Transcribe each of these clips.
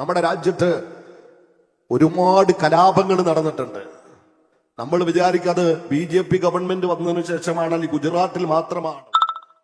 നമ്മുടെ രാജ്യത്ത് ഒരുപാട് കലാപങ്ങൾ നടന്നിട്ടുണ്ട്. നമ്മൾ വിചാരിക്കാതെ ബി ജെ പി ഗവൺമെന്റ് വന്നതിന് ശേഷമാണ് ഗുജറാത്തിൽ മാത്രമാണ്.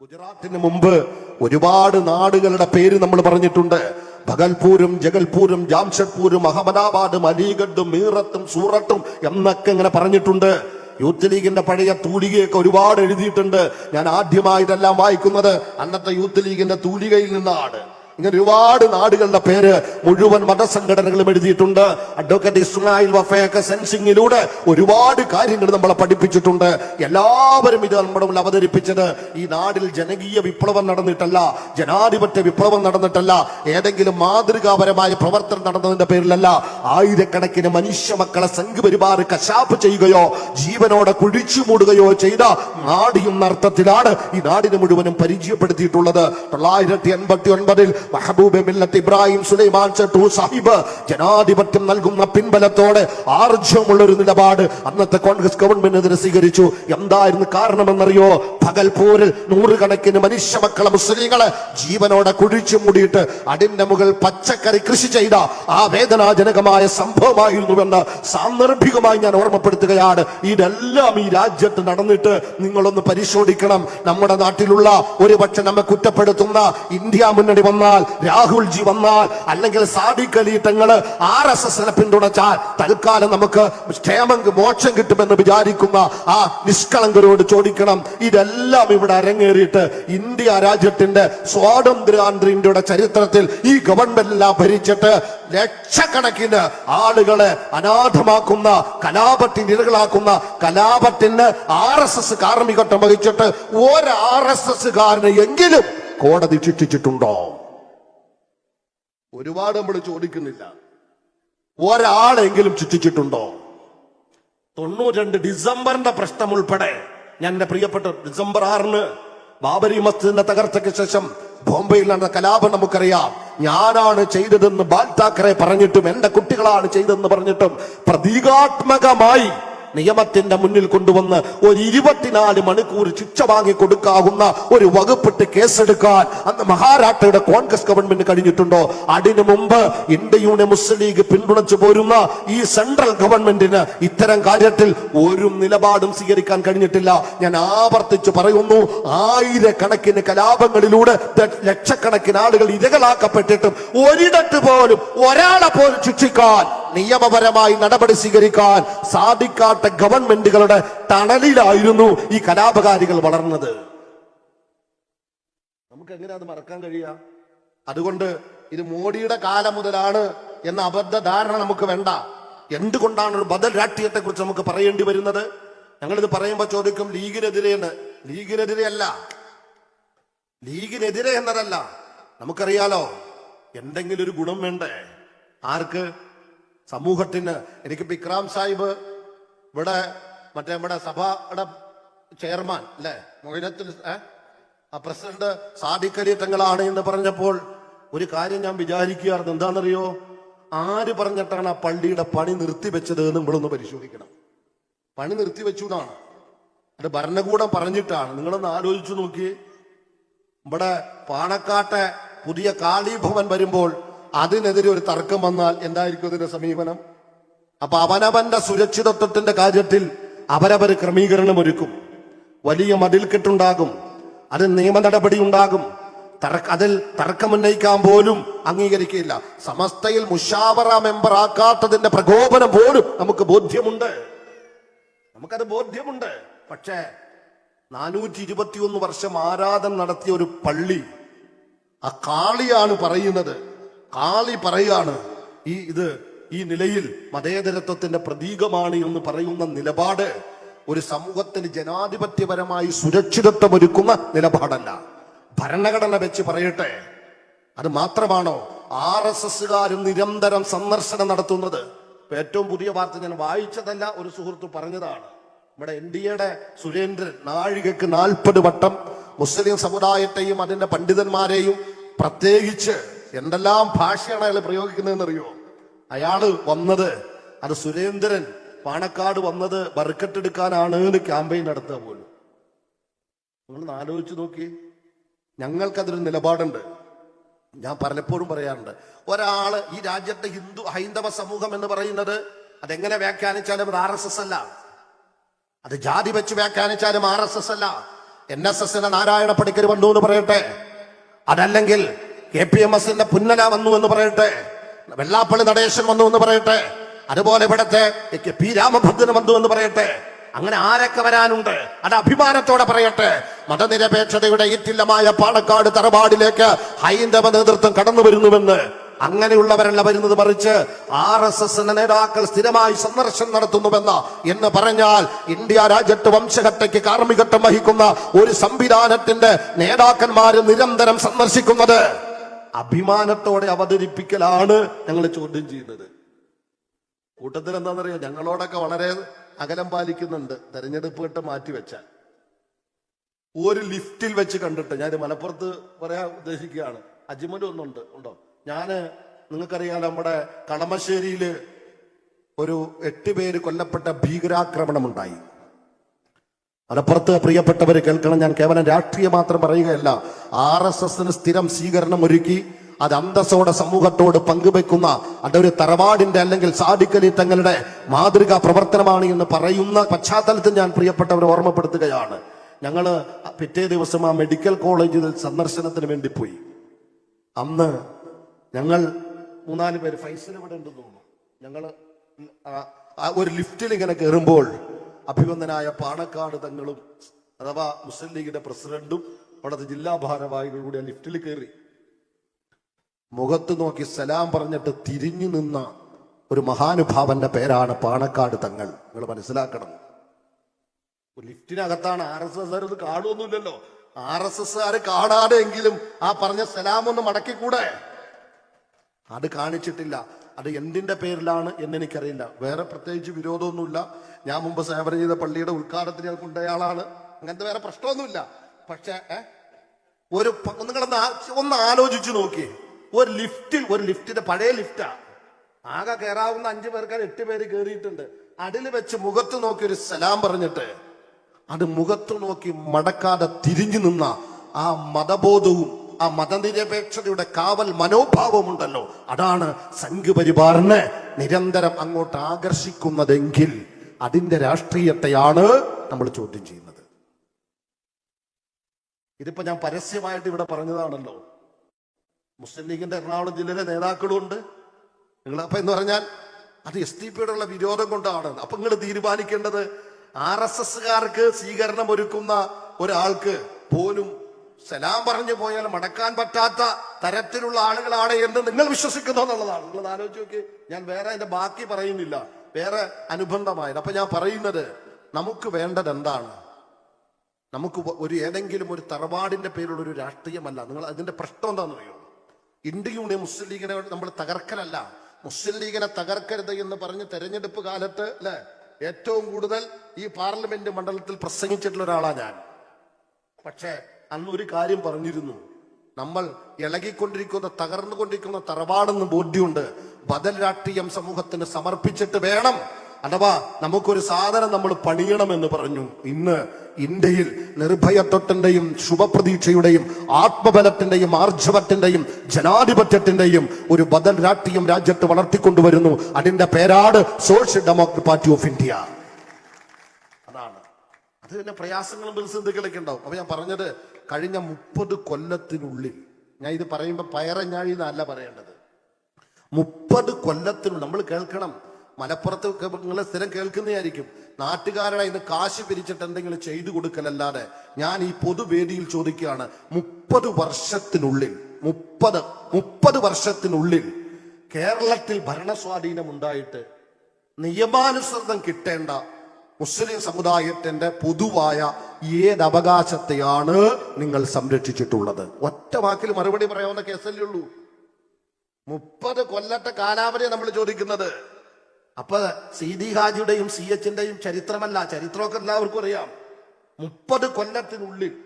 ഗുജറാത്തിന് മുമ്പ് ഒരുപാട് നാടുകളുടെ പേര് നമ്മൾ പറഞ്ഞിട്ടുണ്ട്. ഭഗൽപൂരും ജഗൽപൂരും ജാംഷഡ്പൂരും അഹമ്മദാബാദും അലിഗഡും മീറത്തും സൂറത്തും എന്നൊക്കെ ഇങ്ങനെ പറഞ്ഞിട്ടുണ്ട്. യൂത്ത് ലീഗിന്റെ പഴയ തൂലികയൊക്കെ ഒരുപാട് എഴുതിയിട്ടുണ്ട്. ഞാൻ ആദ്യമായിട്ടെല്ലാം വായിക്കുന്നത് അന്നത്തെ യൂത്ത് ലീഗിന്റെ തൂലികയിൽ നിന്നാണ്. ഇങ്ങനെ ഒരുപാട് നാടുകളുടെ പേര് മുഴുവൻ മതസംഘടനകളും എഴുതിയിട്ടുണ്ട്. അഡ്വക്കേറ്റ് ഇസ്മായിൽ വഫയൊക്കെ സെൻസിങ്ങിലൂടെ ഒരുപാട് കാര്യങ്ങൾ നമ്മളെ പഠിപ്പിച്ചിട്ടുണ്ട്. എല്ലാവരും ഇത് നമ്മുടെ മുന്നിൽ അവതരിപ്പിച്ചത് ഈ നാടിൽ ജനകീയ വിപ്ലവം നടന്നിട്ടല്ല ജനാധിപത്യ വിപ്ലവം നടന്നിട്ടല്ല ഏതെങ്കിലും മാതൃകാപരമായ പ്രവർത്തനം നടന്നതിന്റെ പേരിലല്ല. ആയിരക്കണക്കിന് മനുഷ്യ മക്കളെ സംഘപരിവാർ കശാപ്പ് ചെയ്യുകയോ ജീവനോടെ കുഴിച്ചു മൂടുകയോ ചെയ്ത നാടിയും അർത്ഥത്തിലാണ് ഈ നാടിന് മുഴുവനും പരിചയപ്പെടുത്തിയിട്ടുള്ളത്. തൊള്ളായിരത്തി എൺപത്തി ഒൻപതിൽ മഹബൂബ് മില്ലത്ത് ഇബ്രാഹിം സുലൈമാൻ ചട്ടു സാഹിബ് ജനാധിപത്യം നൽകുന്ന പിൻബലത്തോടെ ആർജവമുള്ള ഒരു നിലപാട് അന്നത്തെ കോൺഗ്രസ് ഗവൺമെന്റിനെതിരെ സ്വീകരിച്ചു. എന്തായിരുന്നു കാരണമെന്നറിയോ? പകൽപൂരിൽ നൂറുകണക്കിന് മനുഷ്യ മക്കളെ മുസ്ലിങ്ങളെ ജീവനോടെ കുഴിച്ചു മൂടിയിട്ട് അടിന്റെ മുകൾ പച്ചക്കറി കൃഷി ചെയ്ത ആ വേദനാജനകമായ സംഭവമായിരുന്നുവെന്ന് സാന്ദർഭികമായി ഞാൻ ഓർമ്മപ്പെടുത്തുകയാണ്. ഇതെല്ലാം ഈ രാജ്യത്ത് നടന്നിട്ട് നിങ്ങളൊന്ന് പരിശോധിക്കണം. നമ്മുടെ നാട്ടിലുള്ള ഒരുപക്ഷെ നമ്മെ കുറ്റപ്പെടുത്തുന്ന ഇന്ത്യ മുന്നണി വന്നാൽ രാഹുൽജി വന്നാൽ അല്ലെങ്കിൽ സാദിഖ് അലി തങ്ങൾ ആർ എസ് എസിനെ പിന്തുണച്ചാൽ തൽക്കാലം നമുക്ക് ക്ഷേമം മോക്ഷം കിട്ടുമെന്ന് വിചാരിക്കുന്ന ആ നിഷ്കളങ്കരോട് ചോദിക്കണം. ഇതെല്ലാം ഇവിടെ അരങ്ങേറിയിട്ട് ഇന്ത്യ രാജ്യത്തിന്റെ സ്വാതന്ത്ര്യാന്തര ഇന്ത്യയുടെ ചരിത്രത്തിൽ ഈ ഗവൺമെന്റ് എല്ലാം ഭരിച്ചിട്ട് ലക്ഷക്കണക്കിന് ആളുകളെ അനാഥമാക്കുന്ന കലാപത്തിന് ഇരകളാക്കുന്ന കലാപത്തിന് ആർ എസ് എസ് കാർമ്മികത്വം വഹിച്ചിട്ട് ഒരു ആർ എസ് എസ് കാരന് എങ്കിലും കോടതി ശിക്ഷിച്ചിട്ടുണ്ടോ? ഒരുപാട് നമ്മൾ ചോദിക്കുന്നില്ല. ഒരാളെങ്കിലും ചുറ്റിച്ചിട്ടുണ്ടോ? തൊണ്ണൂറ്റി ഡിസംബറിന്റെ പ്രശ്നം ഉൾപ്പെടെ ഞാൻ എന്റെ പ്രിയപ്പെട്ട ഡിസംബർ ആറിന് ബാബരി മസ്ജിദിന്റെ തകർച്ചയ്ക്ക് ശേഷം ബോംബെയിൽ നടന്ന കലാപം നമുക്കറിയാം. ഞാനാണ് ചെയ്തതെന്ന് ബാൽ താക്കറെ പറഞ്ഞിട്ടും എന്റെ കുട്ടികളാണ് ചെയ്തതെന്ന് പറഞ്ഞിട്ടും പ്രതീകാത്മകമായി നിയമത്തിന്റെ മുന്നിൽ കൊണ്ടുവന്ന് ഒരു ഇരുപത്തിനാല് മണിക്കൂർ ശിക്ഷ വാങ്ങി കൊടുക്കാവുന്ന ഒരു വകുപ്പിട്ട് കേസെടുക്കാൻ അന്ന് മഹാരാഷ്ട്രയുടെ കോൺഗ്രസ് ഗവൺമെന്റ് കഴിഞ്ഞിട്ടുണ്ടോ? അതിനു മുമ്പ് ഇന്ത്യ യൂണിയൻ മുസ്ലിം ലീഗ് പിന്തുണച്ചു പോരുന്ന ഈ സെൻട്രൽ ഗവൺമെന്റിന് ഇത്തരം കാര്യത്തിൽ ഒരു നിലപാടും സ്വീകരിക്കാൻ കഴിഞ്ഞിട്ടില്ല. ഞാൻ ആവർത്തിച്ചു പറയുന്നു ആയിരക്കണക്കിന് കലാപങ്ങളിലൂടെ ലക്ഷക്കണക്കിന് ആളുകൾ ഇരകളാക്കപ്പെട്ടിട്ടും ഒരിടത്ത് പോലും ഒരാളെ പോലും ശിക്ഷിക്കാൻ നിയമപരമായി നടപടി സ്വീകരിക്കാൻ സാധിക്കാത്ത ഗവൺമെന്റുകളുടെ തണലിലായിരുന്നു ഈ കലാപകാരികൾ വളർന്നത്. നമുക്ക് എങ്ങനെ അത് മറക്കാൻ കഴിയുക? അതുകൊണ്ട് ഇത് മോഡിയുടെ കാലം മുതലാണ് എന്ന അബദ്ധ ധാരണ നമുക്ക് വേണ്ട. എന്തുകൊണ്ടാണ് ഒരു ബദൽ രാഷ്ട്രീയത്തെ കുറിച്ച് നമുക്ക് പറയേണ്ടി വരുന്നത്? ഞങ്ങളിത് പറയുമ്പോൾ ചോദിക്കും ലീഗിനെതിരെയാണ് ലീഗിനെതിരെയല്ല ലീഗിനെതിരെ എന്നതല്ല. നമുക്കറിയാലോ എന്തെങ്കിലും ഒരു ഗുണം വേണ്ടേ? ആർക്ക്? സമൂഹത്തിന് എനിക്ക് ഇക്രാം സാഹിബ് ഇവിടെ മറ്റേ നമ്മുടെ സഭയുടെ ചെയർമാൻ അല്ലെ? മൊഹിനത്തിൽ ആ പ്രസിഡന്റ് സാദിഖ് തങ്ങളാണ് എന്ന് പറഞ്ഞപ്പോൾ ഒരു കാര്യം ഞാൻ വിചാരിക്കുകയായിരുന്നു. എന്താണെന്നറിയോ? ആര് പറഞ്ഞിട്ടാണ് ആ പള്ളിയുടെ പണി നിർത്തിവെച്ചത് എന്ന് നമ്മളൊന്ന് പരിശോധിക്കണം. പണി നിർത്തിവെച്ചുകൊണ്ടാണ് അത് ഭരണകൂടം പറഞ്ഞിട്ടാണ്. നിങ്ങളൊന്ന് ആലോചിച്ചു നോക്കി ഇവിടെ പാണക്കാട്ടെ പുതിയ കാളീഭവൻ വരുമ്പോൾ അതിനെതിരെ ഒരു തർക്കം വന്നാൽ എന്തായിരിക്കും അതിന്റെ സമീപനം? അപ്പൊ അവനവന്റെ സുരക്ഷിതത്വത്തിന്റെ കാര്യത്തിൽ അവരവർ ക്രമീകരണം ഒരുക്കും. വലിയ മതിൽക്കെട്ടുണ്ടാകും. അതിൽ നിയമ നടപടി ഉണ്ടാകും. തർക്ക അതിൽ തർക്കമുന്നയിക്കാൻ പോലും അംഗീകരിക്കില്ല. സമസ്തയിൽ മുഷാവറ മെമ്പർ ആക്കാത്തതിന്റെ പ്രകോപനം പോലും നമുക്ക് ബോധ്യമുണ്ട്. നമുക്കത് ബോധ്യമുണ്ട്. പക്ഷേ നാനൂറ്റി ഇരുപത്തിയൊന്ന് വർഷം ആരാധന നടത്തിയ ഒരു പള്ളി ആ കാളിയാണ് പറയുന്നത്. കാളി പറയാണ് ഈ ഇത് ഈ നിലയിൽ മതേതരത്വത്തിന്റെ പ്രതീകമാണ് എന്ന് പറയുന്ന നിലപാട് ഒരു സമൂഹത്തിന് ജനാധിപത്യപരമായി സുരക്ഷിതത്വം ഒരുക്കുന്ന നിലപാടല്ല. ഭരണഘടന വെച്ച് പറയട്ടെ അത് മാത്രമാണോ ആർ എസ് എസുകാരും നിരന്തരം സന്ദർശനം നടത്തുന്നത്? ഏറ്റവും പുതിയ വാർത്ത ഞാൻ വായിച്ചതല്ല ഒരു സുഹൃത്ത് പറഞ്ഞതാണ്. നമ്മുടെ എൻ ഡി എയുടെ സുരേന്ദ്രൻ നാഴികക്ക് നാൽപ്പത് വട്ടം മുസ്ലിം സമുദായത്തെയും അതിന്റെ പണ്ഡിതന്മാരെയും പ്രത്യേകിച്ച് എന്തെല്ലാം ഭാഷയാണ് അയാൾ പ്രയോഗിക്കുന്നതെന്നറിയോ? അയാൾ വന്നത് അത് സുരേന്ദ്രൻ പാണക്കാട് വന്നത് ബർക്കത്തെടുക്കാനാണ് എന്ന് ക്യാമ്പയിൻ നടത്തുക പോലും. നിങ്ങൾ ആലോചിച്ച് നോക്കി ഞങ്ങൾക്കതൊരു നിലപാടുണ്ട്. ഞാൻ പലപ്പോഴും പറയാറുണ്ട് ഒരാൾ ഈ രാജ്യത്തെ ഹിന്ദു ഹൈന്ദവ സമൂഹം എന്ന് പറയുന്നത് അതെങ്ങനെ വ്യാഖ്യാനിച്ചാലും അത് ആർ എസ് എസ് അല്ല. അത് ജാതി വെച്ച് വ്യാഖ്യാനിച്ചാലും ആർ എസ് എസ് അല്ല. എൻ എസ് എസിന്റെ നാരായണ പണിക്കർ വന്നു എന്ന് പറയട്ടെ. അതല്ലെങ്കിൽ കെ പി എം എസിന്റെ പുന്നല വന്നു എന്ന് പറയട്ടെ. വെള്ളാപ്പള്ളി നടേശൻ വന്നു എന്ന് പറയട്ടെ. അതുപോലെ ഇവിടത്തെ പി രാമഭദ്രൻ വന്നു എന്ന് പറയട്ടെ. അങ്ങനെ ആരൊക്കെ വരാനുണ്ട്? അത് അഭിമാനത്തോടെ പറയട്ടെ. മതനിരപേക്ഷതയുടെ ഈറ്റില്ലമായ പാണക്കാട് തറവാടിലേക്ക് ഹൈന്ദവ നേതൃത്വം കടന്നു വരുന്നുവെന്ന് അങ്ങനെയുള്ളവരല്ല വരുന്നത് മറിച്ച് ആർ എസ് എസിന്റെ നേതാക്കൾ സ്ഥിരമായി സന്ദർശനം നടത്തുന്നുവെന്ന് എന്ന് പറഞ്ഞാൽ ഇന്ത്യ രാജ്യത്ത് വംശഘട്ടയ്ക്ക് കാർമ്മികത്വം വഹിക്കുന്ന ഒരു സംവിധാനത്തിന്റെ നേതാക്കന്മാര് നിരന്തരം സന്ദർശിക്കുന്നത്. അഭിമാനത്തോടെ അവതരിപ്പിക്കലാണ് ഞങ്ങൾ ചോദ്യം ചെയ്യുന്നത്. കൂട്ടത്തിൽ എന്താണെന്നറിയോ ഞങ്ങളോടൊക്കെ വളരെ അകലം പാലിക്കുന്നുണ്ട്. തെരഞ്ഞെടുപ്പ് മാറ്റി മാറ്റിവെച്ചാൽ ഒരു ലിഫ്റ്റിൽ വെച്ച് കണ്ടിട്ട് ഞാൻ മലപ്പുറത്ത് പറയാൻ ഉദ്ദേശിക്കുകയാണ്. അജ്മൽ ഒന്നുണ്ട്. ഉണ്ടോ? ഞാൻ നിങ്ങൾക്കറിയാം നമ്മുടെ കളമശ്ശേരിയിൽ ഒരു എട്ട് പേര് കൊല്ലപ്പെട്ട ഭീകരാക്രമണം ഉണ്ടായി മലപ്പുറത്ത് പ്രിയപ്പെട്ടവർ കേൾക്കണം. ഞാൻ കേവലം രാഷ്ട്രീയം മാത്രം പറയുകയല്ല. ആർ എസ് എസിന് സ്ഥിരം സ്വീകരണം ഒരുക്കി അത് അന്തസ്സോടെ സമൂഹത്തോട് പങ്കുവെക്കുന്ന അതൊരു തറവാടിന്റെ അല്ലെങ്കിൽ സാധിക്കലി തങ്ങളുടെ മാതൃകാ പ്രവർത്തനമാണ് എന്ന് പറയുന്ന പശ്ചാത്തലത്തിൽ ഞാൻ പ്രിയപ്പെട്ടവരെ ഓർമ്മപ്പെടുത്തുകയാണ്. ഞങ്ങൾ പിറ്റേ ദിവസം ആ മെഡിക്കൽ കോളേജിൽ സന്ദർശനത്തിന് വേണ്ടി പോയി. അന്ന് ഞങ്ങൾ മൂന്നാൽ പേര് ഫൈസൽ ഇവിടെ ഉണ്ടെന്ന് തോന്നുന്നു ആ ഒരു ലിഫ്റ്റിൽ ഇങ്ങനെ കയറുമ്പോൾ അഭിവന്ദനായ പാണക്കാട് തങ്ങളും അഥവാ മുസ്ലിം ലീഗിന്റെ പ്രസിഡന്റും അവിടുത്തെ ജില്ലാ ഭാരവാഹികളുടെ ലിഫ്റ്റിൽ കയറി. മുഖത്ത് നോക്കി സലാം പറഞ്ഞിട്ട് തിരിഞ്ഞു നിന്ന ഒരു മഹാനുഭാവന്റെ പേരാണ് പാണക്കാട് തങ്ങൾ നിങ്ങൾ മനസ്സിലാക്കണം. ലിഫ്റ്റിനകത്താണ് ആർ എസ് എസ് ഇത് കാണുമൊന്നുമില്ലല്ലോ ആർ എസ് എസ് കാണാതെ എങ്കിലും ആ പറഞ്ഞ സലാം ഒന്ന് മടക്കിക്കൂടെ? അത് കാണിച്ചിട്ടില്ല. അത് എന്തിന്റെ പേരിലാണ് എന്ന് എനിക്കറിയില്ല വേറെ പ്രത്യേകിച്ച് വിരോധമൊന്നുമില്ല. ഞാൻ മുമ്പ് സേവനം ചെയ്ത പള്ളിയുടെ ഉദ്ഘാടനത്തിന് ഞാൻ കൊണ്ടയാളാണ് അങ്ങനത്തെ വേറെ പ്രശ്നമൊന്നുമില്ല. പക്ഷേ ഒരു നിങ്ങളൊന്ന് ഒന്ന് ആലോചിച്ചു നോക്കിയേ. ഒരു ലിഫ്റ്റിൽ ഒരു ലിഫ്റ്റിന്റെ പഴയ ലിഫ്റ്റാ. ആകെ കയറാവുന്ന അഞ്ചു പേർക്കാർ എട്ട് പേര് കയറിയിട്ടുണ്ട് അടിൽ വെച്ച് മുഖത്ത് നോക്കി ഒരു സലാം പറഞ്ഞിട്ട് അത് മുഖത്ത് നോക്കി മടക്കാതെ തിരിഞ്ഞു നിന്ന ആ മതബോധവും ആ മതനിരപേക്ഷതയുടെ കാവൽ മനോഭാവമുണ്ടല്ലോ. അതാണ് സംഘപരിവാറിനെ നിരന്തരം അങ്ങോട്ട് ആകർഷിക്കുന്നതെങ്കിൽ അതിന്റെ രാഷ്ട്രീയത്തെയാണ് നമ്മൾ ചോദ്യം ചെയ്യുന്നത്. ഇതിപ്പോ ഞാൻ പരസ്യമായിട്ട് ഇവിടെ പറഞ്ഞതാണല്ലോ. മുസ്ലിം ലീഗിന്റെ എറണാകുളം ജില്ലയിലെ നേതാക്കളും ഉണ്ട് നിങ്ങൾ അപ്പൊ എന്ന് പറഞ്ഞാൽ അത് എസ് ഡി പിയോടുള്ള വിരോധം കൊണ്ടാണ്. അപ്പൊ നിങ്ങൾ തീരുമാനിക്കേണ്ടത് ആർ എസ് എസ്സുകാർക്ക് സ്വീകരണം ഒരുക്കുന്ന ഒരാൾക്ക് പോലും സലാം പറഞ്ഞു പോയാൽ മടക്കാൻ പറ്റാത്ത തരത്തിലുള്ള ആളുകളാണ് എന്ന് നിങ്ങൾ വിശ്വസിക്കുന്നു എന്നുള്ളതാണ്. നിങ്ങൾ ആലോചിച്ച് നോക്കി. ഞാൻ വേറെ അതിന്റെ ബാക്കി പറയുന്നില്ല. വേറെ അനുബന്ധമായത്. അപ്പൊ ഞാൻ പറയുന്നത് നമുക്ക് വേണ്ടത് എന്താണ്? നമുക്ക് ഒരു ഏതെങ്കിലും ഒരു തറവാടിന്റെ പേരുള്ള ഒരു രാഷ്ട്രീയമല്ല. നിങ്ങൾ അതിന്റെ പ്രശ്നം എന്താണെന്ന് അറിയോ ഇന്ത്യയുടെ മുസ്ലിം ലീഗിനെ നമ്മൾ തകർക്കലല്ല. മുസ്ലിം ലീഗിനെ തകർക്കരുത് എന്ന് പറഞ്ഞ് തെരഞ്ഞെടുപ്പ് കാലത്ത് അല്ലെ? ഏറ്റവും കൂടുതൽ ഈ പാർലമെന്റ് മണ്ഡലത്തിൽ പ്രസംഗിച്ചിട്ടുള്ള ഒരാളാണ് ഞാൻ. പക്ഷേ അന്ന് ഒരു കാര്യം പറഞ്ഞിരുന്നു. നമ്മൾ ഇളകിക്കൊണ്ടിരിക്കുന്ന തകർന്നുകൊണ്ടിരിക്കുന്ന തറവാടെന്ന് ബോധ്യമുണ്ട്. ബദൽ രാഷ്ട്രീയം സമൂഹത്തിന് സമർപ്പിച്ചിട്ട് വേണം. അഥവാ നമുക്കൊരു സാധനം നമ്മൾ പണിയണമെന്ന് പറഞ്ഞു. ഇന്ന് ഇന്ത്യയിൽ നിർഭയത്വത്തിന്റെയും ശുഭപ്രതീക്ഷയുടെയും ആത്മബലത്തിന്റെയും ആർജവത്തിന്റെയും ജനാധിപത്യത്തിന്റെയും ഒരു ബദൽ രാഷ്ട്രീയം രാജ്യത്ത് വളർത്തിക്കൊണ്ടുവരുന്നു. അതിന്റെ പേരാട് social democrat party of India. അത് തന്നെ പ്രയാസങ്ങളും പ്രതിസന്ധികളൊക്കെ ഉണ്ടാവും. അപ്പൊ ഞാൻ പറഞ്ഞത് കഴിഞ്ഞ മുപ്പത് കൊല്ലത്തിനുള്ളിൽ ഞാൻ ഇത് പറയുമ്പോൾ പയറഞ്ഞാഴി എന്നല്ല പറയേണ്ടത്. മുപ്പത് കൊല്ലത്തിനുള്ളിൽ നമ്മൾ കേൾക്കണം. മലപ്പുറത്ത് നിങ്ങളെ സ്ഥിരം കേൾക്കുന്നതായിരിക്കും. നാട്ടുകാരുടെ ഇന്ന് കാശ് പിരിച്ചിട്ട് എന്തെങ്കിലും ചെയ്തു കൊടുക്കലല്ലാതെ ഞാൻ ഈ പൊതുവേദിയിൽ ചോദിക്കുകയാണ് മുപ്പത് വർഷത്തിനുള്ളിൽ മുപ്പത് മുപ്പത് വർഷത്തിനുള്ളിൽ കേരളത്തിൽ ഭരണസ്വാധീനം ഉണ്ടായിട്ട് നിയമാനുസൃതം കിട്ടേണ്ട മുസ്ലിം സമുദായത്തിന്റെ പൊതുവായ ഏത് അവകാശത്തെയാണ് നിങ്ങൾ സംരക്ഷിച്ചിട്ടുള്ളത്? ഒറ്റ വാക്കിൽ മറുപടി പറയാവുന്ന കേസല്ലേ ഉള്ളൂ. മുപ്പത് കൊല്ലത്തെ കാലാവധി നമ്മൾ ചോദിക്കുന്നത്. അപ്പൊ സി ഡി ഹാജിയുടെയും സി എച്ചിന്റെയും ചരിത്രമല്ല ചരിത്രമൊക്കെ എല്ലാവർക്കും അറിയാം. മുപ്പത് കൊല്ലത്തിനുള്ളിൽ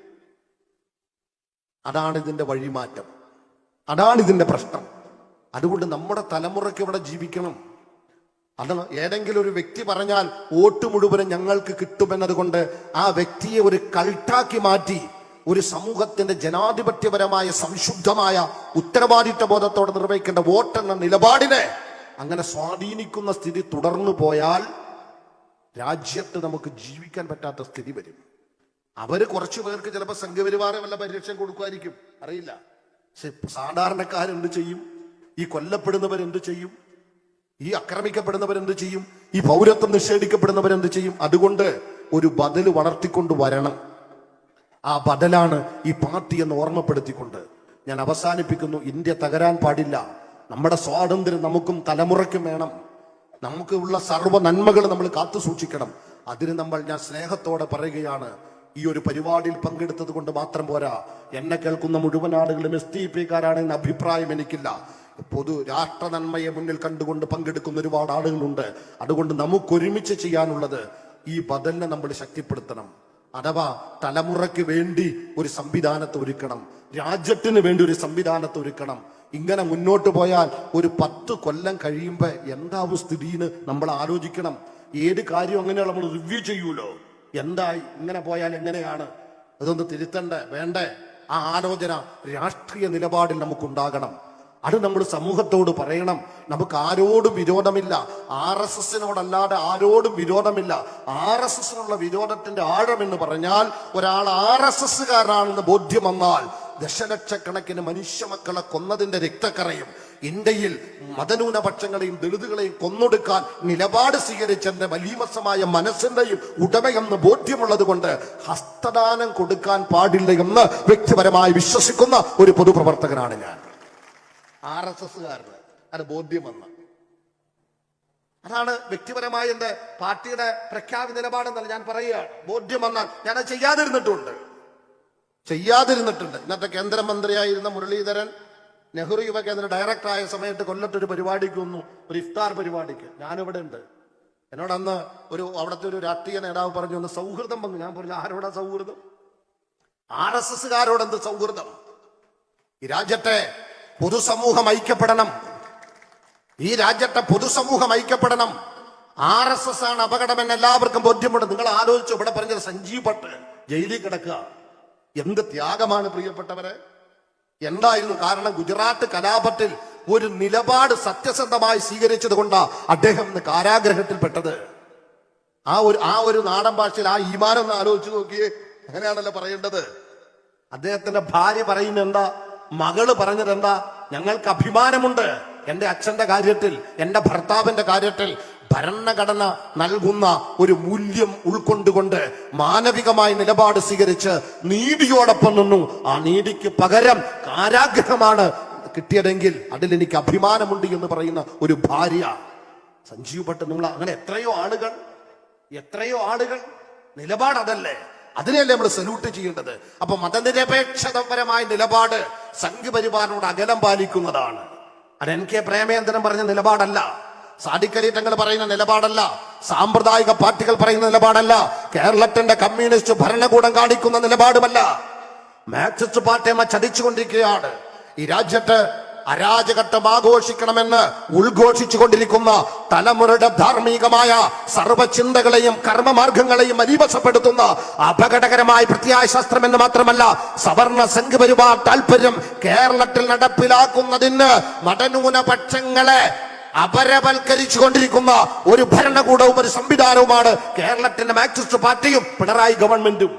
അതാണ് ഇതിന്റെ വഴിമാറ്റം. അതാണ് ഇതിന്റെ പ്രശ്നം. അതുകൊണ്ട് നമ്മുടെ തലമുറയ്ക്ക് ഇവിടെ ജീവിക്കണം. അത് ഏതെങ്കിലും ഒരു വ്യക്തി പറഞ്ഞാൽ വോട്ട് മുഴുവനും ഞങ്ങൾക്ക് കിട്ടുമെന്നതുകൊണ്ട് ആ വ്യക്തിയെ ഒരു കൾട്ടാക്കി മാറ്റി ഒരു സമൂഹത്തിന്റെ ജനാധിപത്യപരമായ സംശുദ്ധമായ ഉത്തരവാദിത്വ ബോധത്തോടെ നിർവഹിക്കേണ്ട വോട്ടെന്ന നിലപാടിനെ അങ്ങനെ സ്വാധീനിക്കുന്ന സ്ഥിതി തുടർന്നു പോയാൽ രാജ്യത്ത് നമുക്ക് ജീവിക്കാൻ പറ്റാത്ത സ്ഥിതി വരും. അവർ കുറച്ചു പേർക്ക് ചിലപ്പോൾ സംഘപരിവാറെ വല്ല പരിരക്ഷ കൊടുക്കുമായിരിക്കും. അറിയില്ല. പക്ഷെ സാധാരണക്കാരെന്ത് ചെയ്യും? ഈ കൊല്ലപ്പെടുന്നവരെന്ത് ചെയ്യും? ഈ ആക്രമിക്കപ്പെടുന്നവരെന്ത് ചെയ്യും? ഈ പൗരത്വം നിഷേധിക്കപ്പെടുന്നവരെന്ത് ചെയ്യും? അതുകൊണ്ട് ഒരു ബദൽ വളർത്തിക്കൊണ്ട് വരണം. ആ ബദലാണ് ഈ പാർട്ടി എന്ന് ഓർമ്മപ്പെടുത്തിക്കൊണ്ട് ഞാൻ അവസാനിപ്പിക്കുന്നു. ഇന്ത്യ തകരാൻ പാടില്ല. നമ്മുടെ സ്വാതന്ത്ര്യം നമുക്കും തലമുറയ്ക്കും വേണം. നമുക്ക് ഉള്ള സർവ നന്മകൾ നമ്മൾ കാത്തു സൂക്ഷിക്കണം. അതിന് നമ്മൾ ഞാൻ സ്നേഹത്തോടെ പറയുകയാണ്. ഈ ഒരു പരിപാടിയിൽ പങ്കെടുത്തത് കൊണ്ട് മാത്രം പോരാ. എന്നെ കേൾക്കുന്ന മുഴുവൻ ആളുകളും എസ് ടി പി കാരാണെന്ന അഭിപ്രായം എനിക്കില്ല. പൊതു രാഷ്ട്ര നന്മയെ മുന്നിൽ കണ്ടുകൊണ്ട് പങ്കെടുക്കുന്ന ഒരുപാട് ആളുകളുണ്ട്. അതുകൊണ്ട് നമുക്ക് ഒരുമിച്ച് ചെയ്യാനുള്ളത് ഈ ബദലിനെ നമ്മൾ ശക്തിപ്പെടുത്തണം. അഥവാ തലമുറയ്ക്ക് വേണ്ടി ഒരു സംവിധാനത്തെ ഒരുക്കണം. രാജ്യത്തിന് വേണ്ടി ഒരു സംവിധാനത്തെ ഒരുക്കണം. ഇങ്ങനെ മുന്നോട്ട് പോയാൽ ഒരു പത്ത് കൊല്ലം കഴിയുമ്പോ എന്താവും സ്ഥിതിന്ന് നമ്മൾ ആലോചിക്കണം. ഏത് കാര്യം അങ്ങനെയാണ് നമ്മൾ റിവ്യൂ ചെയ്യൂലോ എന്തായി ഇങ്ങനെ പോയാൽ എങ്ങനെയാണ്? അതൊന്ന് തിരുത്തണ്ടേ? വേണ്ടേ? ആ ആലോചന രാഷ്ട്രീയ നിലപാടിൽ നമുക്കുണ്ടാകണം. അത് നമ്മൾ സമൂഹത്തോട് പറയണം. നമുക്ക് ആരോടും വിരോധമില്ല. ആർ എസ് എസിനോടല്ലാതെ ആരോടും വിരോധമില്ല. ആർ എസ് എസിനുള്ള വിരോധത്തിന്റെ ആഴം എന്ന് പറഞ്ഞാൽ ഒരാൾ ആർ എസ് എസ്സുകാരാണെന്ന് ബോധ്യം വന്നാൽ ദശലക്ഷക്കണക്കിന് മനുഷ്യ മക്കളെ കൊന്നതിന്റെ രക്തക്കറയും ഇന്ത്യയിൽ മതന്യൂനപക്ഷങ്ങളെയും ദളിതുകളെയും കൊന്നൊടുക്കാൻ നിലപാട് സ്വീകരിച്ചതിന്റെ മലീമസമായ മനസ്സിന്റെയും ഉടമയെന്ന് ബോധ്യമുള്ളത് കൊണ്ട് ഹസ്തദാനം കൊടുക്കാൻ പാടില്ല എന്ന് വ്യക്തിപരമായി വിശ്വസിക്കുന്ന ഒരു പൊതുപ്രവർത്തകനാണ് ഞാൻ. ആർ എസ് എസ്സുകാരന് അത് ബോധ്യം വന്ന അതാണ് വ്യക്തിപരമായ എന്റെ പാർട്ടിയുടെ പ്രഖ്യാപിത നിലപാടെന്നല്ല ഞാൻ പറയുകയാണ് ബോധ്യം വന്നാൽ ഞാൻ അത് ചെയ്യാതിരുന്നിട്ടുണ്ട്. ചെയ്യാതിരുന്നിട്ടുണ്ട്. ഇന്നത്തെ കേന്ദ്രമന്ത്രിയായിരുന്ന മുരളീധരൻ നെഹ്റു യുവകേന്ദ്ര ഡയറക്ടറായ സമയത്ത് കൊല്ലത്തൊരു പരിപാടിക്ക് വന്നു. ഒരു ഇഫ്താർ പരിപാടിക്ക്. ഞാനിവിടെ ഉണ്ട് എന്നോട് അന്ന് ഒരു അവിടുത്തെ ഒരു രാഷ്ട്രീയ നേതാവ് പറഞ്ഞു ഒന്ന് സൗഹൃദം വന്നു. ഞാൻ പറഞ്ഞു ആരോടാ സൗഹൃദം? ആർ എസ് എസ്സുകാരോടെന്ത് സൗഹൃദം? ഈ രാജ്യത്തെ പൊതുസമൂഹം ഐക്യപ്പെടണം. ഈ രാജ്യത്തെ പൊതുസമൂഹം ഐക്യപ്പെടണം. ആർ എസ് എസ് ആണ് അപകടമെന്ന് എല്ലാവർക്കും ബോധ്യമുണ്ട്. നിങ്ങൾ ആലോചിച്ചു ഇവിടെ പറഞ്ഞത് സഞ്ജീവ് ഭട്ട് ജയിലിൽ കിടക്കുക. എന്ത് ത്യാഗമാണ് പ്രിയപ്പെട്ടവരെ? എന്തായിരുന്നു കാരണം? ഗുജറാത്ത് കലാപത്തിൽ ഒരു നിലപാട് സത്യസന്ധമായി സ്വീകരിച്ചത് കൊണ്ടാ അദ്ദേഹം ഇന്ന് കാരാഗ്രഹത്തിൽപ്പെട്ടത്. ആ ഒരു ആ ഒരു നാടൻ ഭാഷയിൽ ആ ഈമാനം ഒന്ന് ആലോചിച്ച് നോക്കിയേ. അങ്ങനെയാണല്ലോ പറയേണ്ടത്. അദ്ദേഹത്തിന്റെ ഭാര്യ പറയുന്നത് എന്താ? മകൾ പറഞ്ഞത് എന്താ? ഞങ്ങൾക്ക് അഭിമാനമുണ്ട്. എന്റെ അച്ഛന്റെ കാര്യത്തിൽ എന്റെ ഭർത്താവിന്റെ കാര്യത്തിൽ ഭരണഘടന നൽകുന്ന ഒരു മൂല്യം ഉൾക്കൊണ്ടുകൊണ്ട് മാനവികമായ നിലപാട് സ്വീകരിച്ച് നീതിയോടൊപ്പം നിന്നു. ആ നീതിക്ക് പകരം കാരാഗ്രഹമാണ് കിട്ടിയതെങ്കിൽ അതിൽ എനിക്ക് അഭിമാനമുണ്ട് എന്ന് പറയുന്ന ഒരു ഭാര്യ. സഞ്ജീവ് ഭട്ട് നിങ്ങൾ അങ്ങനെ എത്രയോ ആളുകൾ എത്രയോ ആളുകൾ നിലപാട് അതല്ലേ? അതിനെയല്ലേ നമ്മൾ സല്യൂട്ട് ചെയ്യേണ്ടത്? അപ്പൊ മതനിരപേക്ഷതപരമായ നിലപാട് സംഘപരിവാറിനോട് അകലം പാലിക്കുന്നതാണ്. അത് എൻ കെ പ്രേമേന്ദ്രൻ പറഞ്ഞ നിലപാടല്ല. തങ്ങൾ പറയുന്ന നിലപാടല്ല. സാമ്പ്രദായിക പാർട്ടികൾ പറയുന്ന നിലപാടല്ല. കേരളത്തിന്റെ കമ്മ്യൂണിസ്റ്റ് ഭരണകൂടം കാണിക്കുന്ന നിലപാടുമല്ല. മാർക്സിസ്റ്റ് പാർട്ടി അമ്മ ചതിച്ചുകൊണ്ടിരിക്കുകയാണ്. ഈ രാജ്യത്ത് അരാജകത്വം ആഘോഷിക്കണമെന്ന് ഉദ്ഘോഷിച്ചു കൊണ്ടിരിക്കുന്ന തലമുറയുടെ ധാർമ്മികമായ സർവചിന്തകളെയും കർമ്മമാർഗങ്ങളെയും അരീവസപ്പെടുത്തുന്ന അപകടകരമായ പ്രത്യാശാസ്ത്രം എന്ന് മാത്രമല്ല സവർണ സംഘ് പരിപാ താല്പര്യം കേരളത്തിൽ നടപ്പിലാക്കുന്നതിന് മതന്യൂനപക്ഷങ്ങളെ അപരവൽക്കരിച്ചു കൊണ്ടിരിക്കുന്ന ഒരു ഭരണകൂടവും ഒരു സംവിധാനവുമാണ് കേരളത്തിന്റെ മാക്സിസ്റ്റ് പാർട്ടിയും പിണറായി ഗവൺമെന്റും.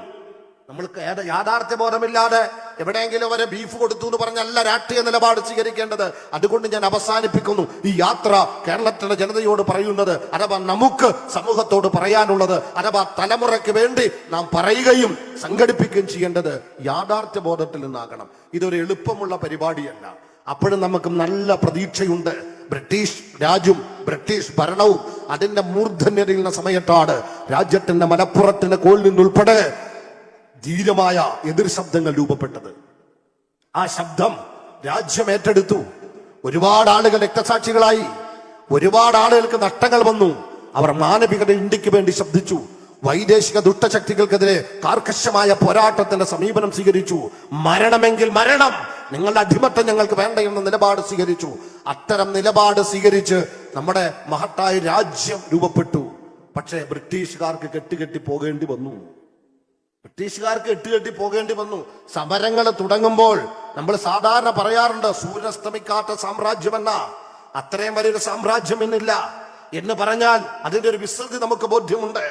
നമ്മൾക്ക് യാഥാർത്ഥ്യ ബോധമില്ലാതെ എവിടെയെങ്കിലും അവരെ ബീഫ് കൊടുത്തു എന്ന് പറഞ്ഞല്ല രാഷ്ട്രീയ നിലപാട് സ്വീകരിക്കേണ്ടത് അതുകൊണ്ട് ഞാൻ അവസാനിപ്പിക്കുന്നു. ഈ യാത്ര കേരളത്തിലെ ജനതയോട് പറയുന്നത് അഥവാ നമുക്ക് സമൂഹത്തോട് പറയാനുള്ളത് അഥവാ തലമുറയ്ക്ക് വേണ്ടി നാം പറയുകയും സംഘടിപ്പിക്കുകയും ചെയ്യേണ്ടത് യാഥാർത്ഥ്യ ബോധത്തിൽ നിന്നാകണം. ഇതൊരു എളുപ്പമുള്ള പരിപാടിയല്ല. അപ്പോഴും നമുക്ക് നല്ല പ്രതീക്ഷയുണ്ട്. ബ്രിട്ടീഷ് രാജ്യം ബ്രിട്ടീഷ് ഭരണവും അതിന്റെ മൂർധന്യതയിൽ സമയത്താണ് രാജ്യത്തിന്റെ മലപ്പുറത്തിന്റെ കോളിൽ നിന്നുൾപ്പെടെ ധീരമായ എതിർ ശബ്ദങ്ങൾ രൂപപ്പെട്ടത്. ആ ശബ്ദം രാജ്യം ഏറ്റെടുത്തു. ഒരുപാട് ആളുകൾ രക്തസാക്ഷികളായി. ഒരുപാട് ആളുകൾക്ക് നഷ്ടങ്ങൾ വന്നു. അവർ മാനവികത ഇന്ത്യയ്ക്ക് വേണ്ടി ശബ്ദിച്ചു. വൈദേശിക ദുഷ്ടശക്തികൾക്കെതിരെ കാർക്കശമായ പോരാട്ടത്തിന്റെ സമീപനം സ്വീകരിച്ചു. മരണമെങ്കിൽ മരണം. നിങ്ങളുടെ അടിമത്തം ഞങ്ങൾക്ക് വേണ്ട എന്ന നിലപാട് സ്വീകരിച്ചു. അത്തരം നിലപാട് സ്വീകരിച്ച് നമ്മുടെ മഹത്തായ രാജ്യം രൂപപ്പെട്ടു. പക്ഷേ ബ്രിട്ടീഷുകാർക്ക് കെട്ടുകെട്ടി പോകേണ്ടി വന്നു. ബ്രിട്ടീഷുകാർക്ക് എട്ടുകെട്ടി പോകേണ്ടി വന്നു. സമരങ്ങൾ തുടങ്ങുമ്പോൾ നമ്മൾ സാധാരണ പറയാറുണ്ട് സൂര്യസ്തമിക്കാത്ത സാമ്രാജ്യമെന്ന. അത്രയും വലിയൊരു സാമ്രാജ്യം എന്നില്ല എന്ന് പറഞ്ഞാൽ അതിന്റെ ഒരു വിസ്തൃതി നമുക്ക് ബോധ്യമുണ്ട്.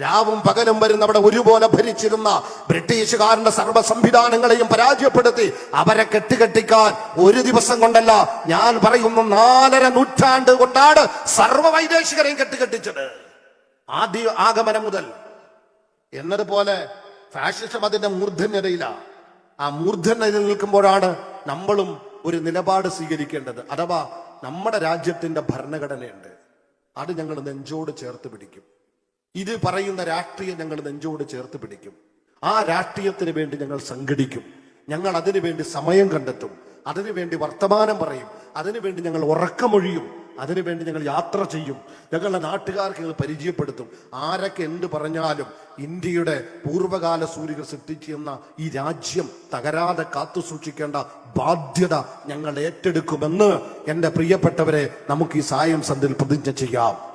രാവും പകലും വരുന്ന അവിടെ ഒരുപോലെ ഭരിച്ചിരുന്ന ബ്രിട്ടീഷുകാരന്റെ സർവ സംവിധാനങ്ങളെയും പരാജയപ്പെടുത്തി അവരെ കെട്ടുകെട്ടിക്കാൻ ഒരു ദിവസം കൊണ്ടല്ല ഞാൻ പറയുന്നു നാലര നൂറ്റാണ്ട് കൊണ്ടാണ് സർവ വൈദേശികരെയും കെട്ടുകെട്ടിച്ചത് ആദ്യ ആഗമനം മുതൽ. എന്നതുപോലെ ഫാഷിസം അതിന്റെ മൂർധന്യതയിലാണ് ആ മൂർധന്യത നിൽക്കുമ്പോഴാണ് നമ്മളും ഒരു നിലപാട് സ്വീകരിക്കേണ്ടത്. അഥവാ നമ്മുടെ രാജ്യത്തിന്റെ ഭരണഘടനയുണ്ട്. അത് ഞങ്ങൾ നെഞ്ചോട് ചേർത്ത് പിടിക്കും. ഇത് പറയുന്ന രാഷ്ട്രീയം ഞങ്ങൾ നെഞ്ചോട് ചേർത്ത് പിടിക്കും. ആ രാഷ്ട്രീയത്തിന് വേണ്ടി ഞങ്ങൾ സംഘടിക്കും. ഞങ്ങൾ അതിനു വേണ്ടി സമയം കണ്ടെത്തും. അതിനു വേണ്ടി വർത്തമാനം പറയും. അതിനു വേണ്ടി ഞങ്ങൾ ഉറക്കമൊഴിയും. അതിനുവേണ്ടി ഞങ്ങൾ യാത്ര ചെയ്യും. ഞങ്ങളുടെ നാട്ടുകാർക്ക് ഞങ്ങൾ പരിചയപ്പെടുത്തും. ആരൊക്കെ എന്ത് പറഞ്ഞാലും ഇന്ത്യയുടെ പൂർവകാല സൂര്യകൾ സൃഷ്ടിച്ചിരുന്ന ഈ രാജ്യം തകരാതെ കാത്തു സൂക്ഷിക്കേണ്ട ബാധ്യത ഞങ്ങൾ ഏറ്റെടുക്കുമെന്ന് എന്റെ പ്രിയപ്പെട്ടവരെ നമുക്ക് ഈ സായം സന്ധിൽ പ്രതിജ്ഞ ചെയ്യാം.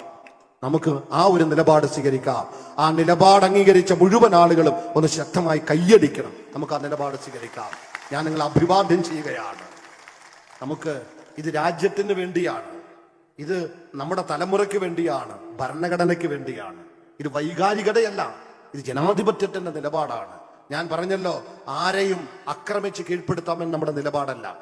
നമുക്ക് ആ ഒരു നിലപാട് സ്വീകരിക്കാം. ആ നിലപാട് അംഗീകരിച്ച മുഴുവൻ ആളുകളും ഒന്ന് ശക്തമായി കയ്യടിക്കണം നമുക്ക് ആ നിലപാട് സ്വീകരിക്കാം. ഞാൻ നിങ്ങളെ അഭിവാദ്യം ചെയ്യുകയാണ്. നമുക്ക് ഇത് രാജ്യത്തിന് വേണ്ടിയാണ്. ഇത് നമ്മുടെ തലമുറയ്ക്ക് വേണ്ടിയാണ് ഭരണഘടനയ്ക്ക് വേണ്ടിയാണ്. ഇത് വൈകാരികതയല്ല ഇത് ജനാധിപത്യത്തിന്റെ നിലപാടാണ്. ഞാൻ പറഞ്ഞല്ലോ ആരെയും ആക്രമിച്ച് കീഴ്പ്പെടുത്താമെന്ന് നമ്മുടെ നിലപാടല്ല.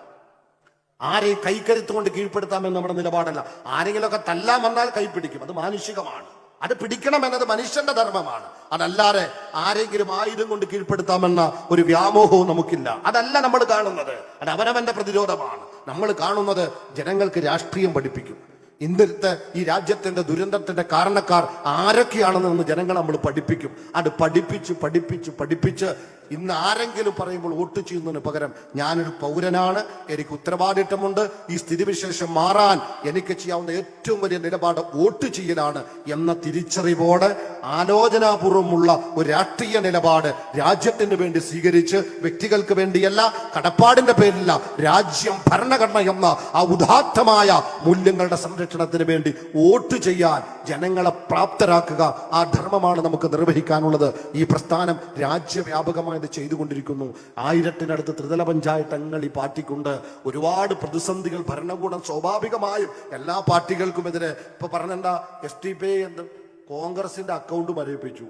ആരെയും കൈക്കരുത്തുകൊണ്ട് കീഴ്പ്പെടുത്താമെന്ന് നമ്മുടെ നിലപാടല്ല. ആരെങ്കിലുമൊക്കെ തല്ലാൻ വന്നാൽ കൈപ്പിടിക്കും അത് മാനുഷികമാണ്. അത് പിടിക്കണം എന്നത് മനുഷ്യന്റെ ധർമ്മമാണ്. അതല്ലാതെ ആരെങ്കിലും ആയുധം കൊണ്ട് കീഴ്പ്പെടുത്താമെന്ന ഒരു വ്യാമോഹവും നമുക്കില്ല. അതല്ല നമ്മൾ കാണുന്നത്. അത് അവനവന്റെ പ്രതിരോധമാണ്. നമ്മൾ കാണുന്നത് ജനങ്ങൾക്ക് രാഷ്ട്രീയം പഠിപ്പിക്കും. ഇന്നത്തെ ഈ രാജ്യത്തിന്റെ ദുരന്തത്തിന്റെ കാരണക്കാർ ആരൊക്കെയാണെന്ന് ജനങ്ങൾ നമ്മൾ പഠിപ്പിക്കും. അത് പഠിപ്പിച്ച് പഠിപ്പിച്ച് പഠിപ്പിച്ച് ഇന്ന് ആരെങ്കിലും പറയുമ്പോൾ വോട്ട് ചെയ്യുന്നതിന് പകരം ഞാനൊരു പൗരനാണ് എനിക്ക് ഉത്തരവാദിത്തമുണ്ട് ഈ സ്ഥിതിവിശേഷം മാറാൻ എനിക്ക് ചെയ്യാവുന്ന ഏറ്റവും വലിയ നിലപാട് വോട്ട് ചെയ്യലാണ് എന്ന തിരിച്ചറിവോടെ ആലോചനാപൂർവമുള്ള ഒരു രാഷ്ട്രീയ നിലപാട് രാജ്യത്തിന് വേണ്ടി സ്വീകരിച്ച് വ്യക്തികൾക്ക് വേണ്ടിയല്ല കടപ്പാടിന്റെ പേരില്ല രാജ്യം ഭരണഘടന എന്ന ആ ഉദാത്തമായ മൂല്യങ്ങളുടെ സംരക്ഷണത്തിന് വേണ്ടി വോട്ട് ചെയ്യാൻ ജനങ്ങളെ പ്രാപ്തരാക്കുക ആ ധർമ്മമാണ് നമുക്ക് നിർവഹിക്കാനുള്ളത്. ഈ പ്രസ്ഥാനം രാജ്യവ്യാപകമായി ഇത് ചെയ്തുകൊണ്ടിരിക്കുന്നു. ആയിരത്തിനടുത്ത് ത്രിതല പഞ്ചായത്ത് അംഗങ്ങൾ ഈ പാർട്ടിക്കുണ്ട്. ഒരുപാട് പ്രതിസന്ധികൾ ഭരണകൂടം സ്വാഭാവികമായും എല്ലാ പാർട്ടികൾക്കും എതിരെ. ഇപ്പൊ പറഞ്ഞണ്ട എസ് ടി പി എന്ത്? കോൺഗ്രസിന്റെ അക്കൗണ്ട് മരവിപ്പിച്ചു.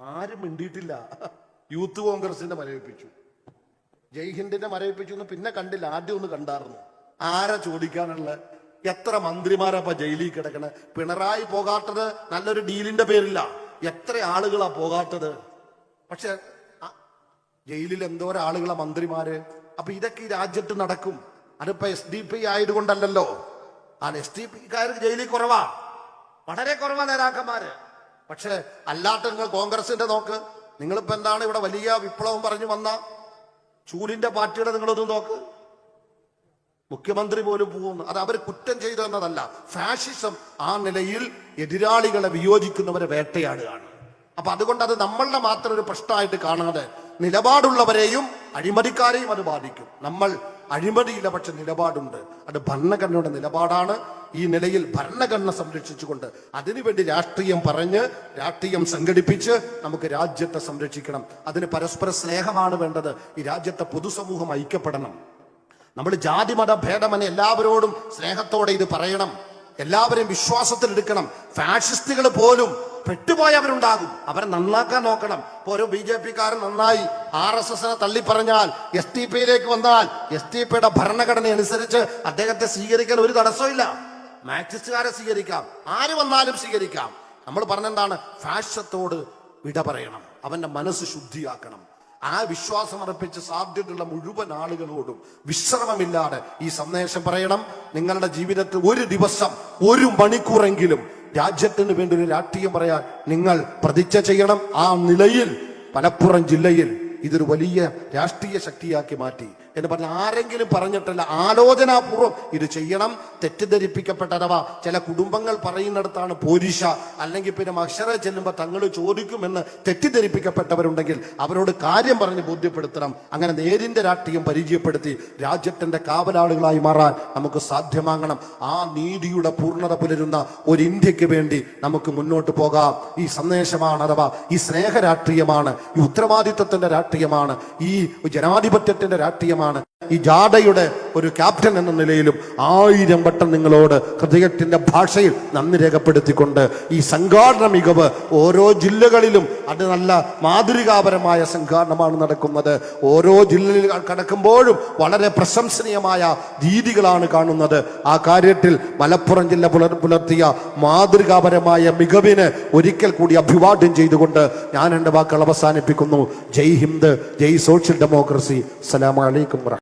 ആരും മിണ്ടിയിട്ടില്ല. യൂത്ത് കോൺഗ്രസിന്റെ മരവിപ്പിച്ചു. ജയ്ഹിന്ദിന്റെ മരവിപ്പിച്ചു എന്ന് പിന്നെ കണ്ടില്ല. ആദ്യം ഒന്ന് കണ്ടായിരുന്നു. ആരെ ചോദിക്കാനുള്ള? എത്ര മന്ത്രിമാരപ്പ ജയിലിൽ കിടക്കണ? പിണറായി പോകാത്തത് നല്ലൊരു ഡീലിന്റെ പേരില്ല. എത്ര ആളുകളാ പോകാത്തത്? പക്ഷെ ജയിലിൽ എന്തോരം ആളുകളെ മന്ത്രിമാര്? അപ്പൊ ഇതൊക്കെ ഈ രാജ്യത്ത് നടക്കും. അതിപ്പോ എസ് ഡി പി ആയതുകൊണ്ടല്ലല്ലോ. ആ എസ് ഡി പിക്കാർക്ക് ജയിലിൽ കുറവാ. വളരെ കുറവാ നേതാക്കന്മാര്. പക്ഷെ അല്ലാത്ത നിങ്ങൾ കോൺഗ്രസിന്റെ നോക്ക്. നിങ്ങളിപ്പോ എന്താണ് ഇവിടെ വലിയ വിപ്ലവം പറഞ്ഞു വന്ന? ചൂലിന്റെ പാർട്ടിയുടെ നിങ്ങളൊന്ന് നോക്ക്. മുഖ്യമന്ത്രി പോലും പോകുന്നു. അത് അവർ കുറ്റം ചെയ്തു എന്നതല്ല. ഫാഷിസം ആ നിലയിൽ എതിരാളികളെ വിയോജിക്കുന്നവരെ വേട്ടയാടുകയാണ്. അപ്പൊ അതുകൊണ്ട് അത് നമ്മളുടെ മാത്രം ഒരു പ്രശ്നമായിട്ട് കാണാതെ നിലപാടുള്ളവരെയും അഴിമതിക്കാരെയും അത് ബാധിക്കും. നമ്മൾ അഴിമതിയില്ല പക്ഷെ നിലപാടുണ്ട്. അത് ഭരണഘടനയുടെ നിലപാടാണ്. ഈ നിലയിൽ ഭരണഘടന സംരക്ഷിച്ചുകൊണ്ട് അതിനുവേണ്ടി രാഷ്ട്രീയം പറഞ്ഞ് രാഷ്ട്രീയം സംഘടിപ്പിച്ച് നമുക്ക് രാജ്യത്തെ സംരക്ഷിക്കണം. അതിന് പരസ്പര സ്നേഹമാണ് വേണ്ടത്. ഈ രാജ്യത്തെ പൊതുസമൂഹം ഐക്യപ്പെടണം. നമ്മൾ ജാതി മത ഭേദമെന്ന് എല്ലാവരോടും സ്നേഹത്തോടെ ഇത് പറയണം. എല്ലാവരെയും വിശ്വാസത്തിലെടുക്കണം. ഫാഷിസ്റ്റുകൾ പോലും പെട്ടുപോയവരുണ്ടാകും അവരെ നന്നാക്കാൻ നോക്കണം. ഇപ്പൊ ഒരു ബി ജെ പിക്കാരൻ നന്നായി ആർ എസ് എസിനെ തള്ളിപ്പറഞ്ഞാൽ എസ് ടി പിയിലേക്ക് വന്നാൽ എസ് ടി പിയുടെ ഭരണഘടന അനുസരിച്ച് അദ്ദേഹത്തെ സ്വീകരിക്കാൻ ഒരു തടസ്സമില്ല മാക്സിസ്റ്റുകാരെ സ്വീകരിക്കാം. ആര് വന്നാലും സ്വീകരിക്കാം. നമ്മൾ പറഞ്ഞെന്താണ്? ഫാഷത്തോട് വിട പറയണം. അവന്റെ മനസ്സ് ശുദ്ധിയാക്കണം. ആ വിശ്വാസം അർപ്പിച്ച് സാധ്യതയുള്ള മുഴുവൻ ആളുകളോടും വിശ്രമമില്ലാതെ ഈ സന്ദേശം പറയണം. നിങ്ങളുടെ ജീവിതത്തിൽ ഒരു ദിവസം ഒരു മണിക്കൂറെങ്കിലും രാജ്യത്തിന് വേണ്ടി ഒരു രാഷ്ട്രീയം പറയാൻ നിങ്ങൾ പ്രതിജ്ഞ ചെയ്യണം ആ നിലയിൽ മലപ്പുറം ജില്ലയിൽ ഇതൊരു വലിയ രാഷ്ട്രീയ ശക്തിയാക്കി മാറ്റി. എന്ന് പറഞ്ഞാൽ ആരെങ്കിലും പറഞ്ഞിട്ടല്ല ആലോചനാപൂർവം ഇത് ചെയ്യണം തെറ്റിദ്ധരിപ്പിക്കപ്പെട്ട അഥവാ ചില കുടുംബങ്ങൾ പറയുന്നിടത്താണ് പോരിശ അല്ലെങ്കിൽ പിന്നെ അക്ഷര ചെല്ലുമ്പോൾ തങ്ങൾ ചോദിക്കുമെന്ന് തെറ്റിദ്ധരിപ്പിക്കപ്പെട്ടവരുണ്ടെങ്കിൽ അവരോട് കാര്യം പറഞ്ഞ് ബോധ്യപ്പെടുത്തണം. അങ്ങനെ നേരിന്റെ രാഷ്ട്രീയം പരിചയപ്പെടുത്തി രാജ്യത്തിന്റെ കാവലാളുകളായി മാറാൻ നമുക്ക് സാധ്യമാകണം. ആ നീതിയുടെ പൂർണത പുലരുന്ന ഒരു ഇന്ത്യയ്ക്ക് വേണ്ടി നമുക്ക് മുന്നോട്ട് പോകാം. ഈ സന്ദേശമാണ് അഥവാ ഈ സ്നേഹ രാഷ്ട്രീയമാണ് ഈ ഉത്തരവാദിത്വത്തിന്റെ രാഷ്ട്രീയമാണ് ഈ ജനാധിപത്യത്തിന്റെ രാഷ്ട്രീയമാണ്. ഈ ജാഡയുടെ ഒരു ക്യാപ്റ്റൻ എന്ന നിലയിലും ആയിരം വട്ടം നിങ്ങളോട് ഹൃദയത്തിന്റെ ഭാഷയിൽ നന്ദി രേഖപ്പെടുത്തിക്കൊണ്ട് ഈ സംഘാടന മികവ് ഓരോ ജില്ലകളിലും അത് നല്ല മാതൃകാപരമായ സംഘാടനമാണ് നടക്കുന്നത്. ഓരോ ജില്ലയിൽ കടക്കുമ്പോഴും വളരെ പ്രശംസനീയമായ രീതികളാണ് കാണുന്നത്. ആ കാര്യത്തിൽ മലപ്പുറം ജില്ല പുലർ പുലർത്തിയ മാതൃകാപരമായ മികവിന് ഒരിക്കൽ കൂടി അഭിവാദ്യം ചെയ്തുകൊണ്ട് ഞാൻ എന്റെ വാക്കുകൾ അവസാനിപ്പിക്കുന്നു. ജയ് ഹിന്ദ് ജയ് സോഷ്യൽ ഡെമോക്രസി. അസ്സലാമു അലൈക്കും വറഹ്മത്തുള്ളാഹി